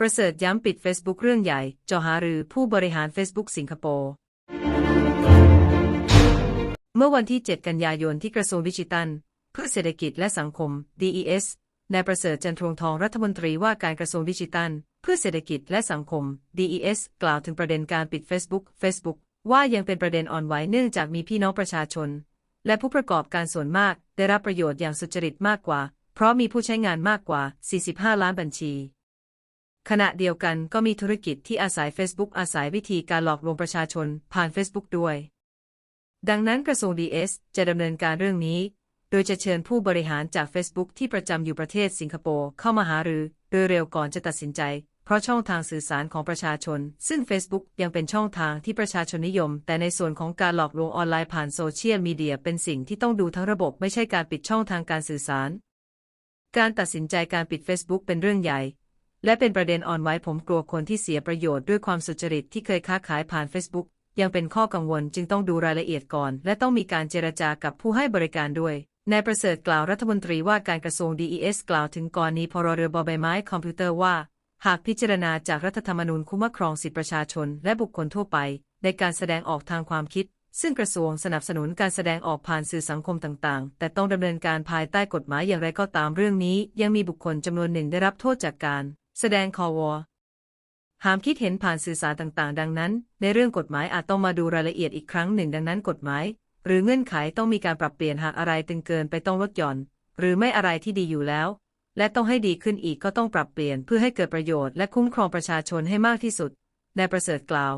ประเสริฐย้ำปิด Facebook เรื่องใหญ่เจอหารือผู้บริหาร Facebook สิงคโปร์ เมื่อวันที่ 7 กันยายนที่กระทรวงดิจิทัลเพื่อเศรษฐกิจและสังคม DES นายประเสริฐจันทรวงทองรัฐมนตรีว่าการกระทรวงดิจิทัล เพื่อเศรษฐกิจและสังคม DES กล่าวถึงประเด็นการปิด Facebook Facebook ว่ายังเป็นประเด็นอ่อนไหวเนื่องจากมีพี่น้องประชาชน และผู้ประกอบการส่วนมาก ได้รับประโยชน์อย่างสุจริตมากกว่า เพราะมีผู้ใช้งานมากกว่า 45 ล้านบัญชี ขณะเดียวกันก็มีธุรกิจที่อาศัย Facebook อาศัยวิธีการหลอกลวงประชาชนผ่าน Facebook ด้วย ดังนั้นกระทรวง DS จะดำเนินการเรื่องนี้ โดยจะเชิญผู้บริหารจาก Facebook ที่ประจำอยู่ประเทศสิงคโปร์เข้ามาหารือ โดยเร็วก่อนจะตัดสินใจ เพราะช่องทางสื่อสารของประชาชน ซึ่ง Facebook ยังเป็นช่องทางที่ประชาชนนิยม แต่ในส่วนของการหลอกลวงออนไลน์ผ่านโซเชียลมีเดียเป็นสิ่งที่ต้องดูทั้งระบบไม่ใช่การปิดช่องทางการสื่อสาร การตัดสินใจการปิด Facebook เป็นเรื่องใหญ่ และเป็นประเด็นอ่อนไหวผมกลัวคนที่เสียประโยชน์ด้วยความสุจริตที่เคยค้าขายผ่าน Facebook ยังเป็นข้อกังวลจึงต้องดูรายละเอียดก่อน และต้องมีการเจรจากับผู้ให้บริการด้วยนายประเสริฐกล่าวรัฐมนตรีว่าการกระทรวง DES กล่าวถึงกรณีพรเรือบอใบไม้คอมพิวเตอร์ว่า หากพิจารณาจากรัฐธรรมนูญคุ้มครองสิทธิประชาชน และบุคคลทั่วไป ในการแสดงออกทางความคิด ซึ่งกระทรวงสนับสนุนการแสดงออกผ่านสื่อสังคมต่างๆ แต่ต้องดำเนินการภายใต้กฎหมายอย่างไรก็ตามเรื่องนี้ ยังมีบุคคลจำนวนหนึ่งได้รับโทษจากการ แสดงคอวอหามคิดเห็นผ่านสื่อสารต่างๆ ดังนั้น ในเรื่องกฎหมายอาจต้องมาดูรายละเอียดอีกครั้งหนึ่ง ดังนั้นกฎหมาย หรือเงื่อนไขต้องมีการปรับเปลี่ยนหากอะไรตึงเกินไปต้องลดหย่อน หรือไม่อะไรที่ดีอยู่แล้ว และต้องให้ดีขึ้นอีกก็ต้องปรับเปลี่ยนเพื่อให้เกิดประโยชน์และคุ้มครองประชาชนให้มากที่สุดนายประเสริฐกล่าว